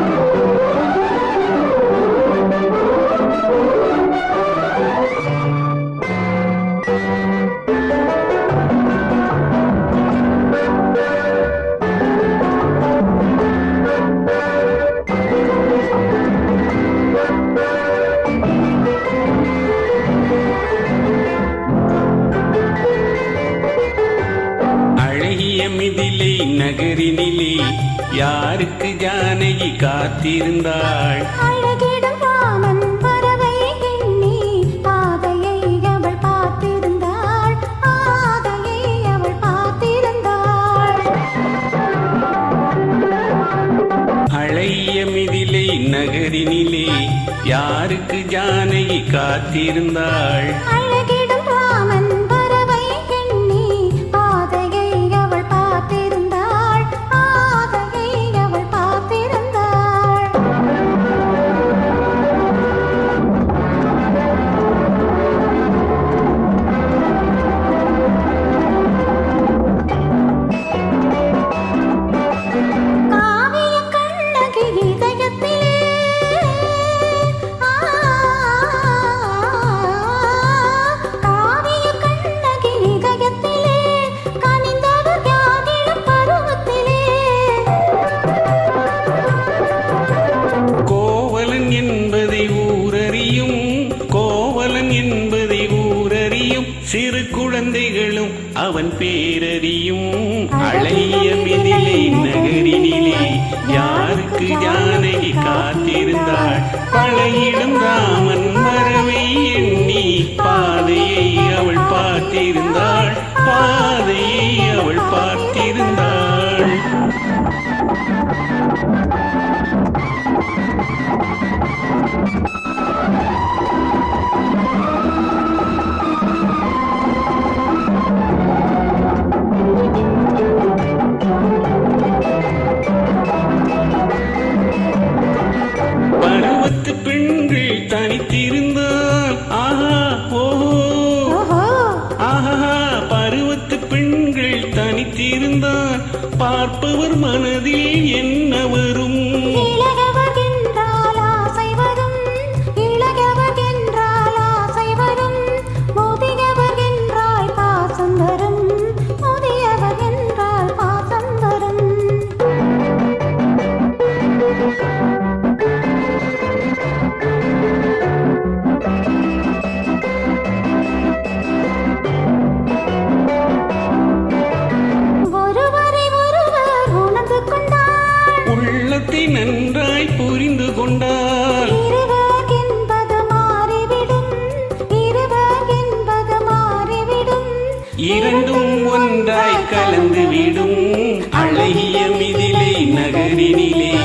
அழகிய மிதிலை நகரினிலே யாருக்கு ஜானகி காத்திருந்தாள்? மிதிலை நகரினிலே யாருக்கு ஜானகி காத்திருந்தாள்? குழந்தைகளும் அவன் பேரறியும். அழகிய மிதிலை நகரினிலே யாருக்கு ஜானகி காத்திருந்தாள்? பழையிடும் ராமன் பார்ப்பவர் மனதில் என்ன வரும்? இரண்டும் ஒன்றாய் கலந்து விடும். அழகிய மிதிலை நகரினிலே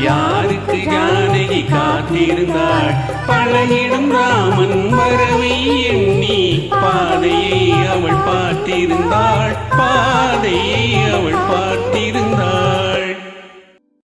யாருக்கு ஜானகி காத்திருந்தாள்? பழகிடும் ராமன் வரவை எண்ணி பாதையை அவள் பார்த்திருந்தாள். பாதையை அவள் பார்த்திருந்தாள்.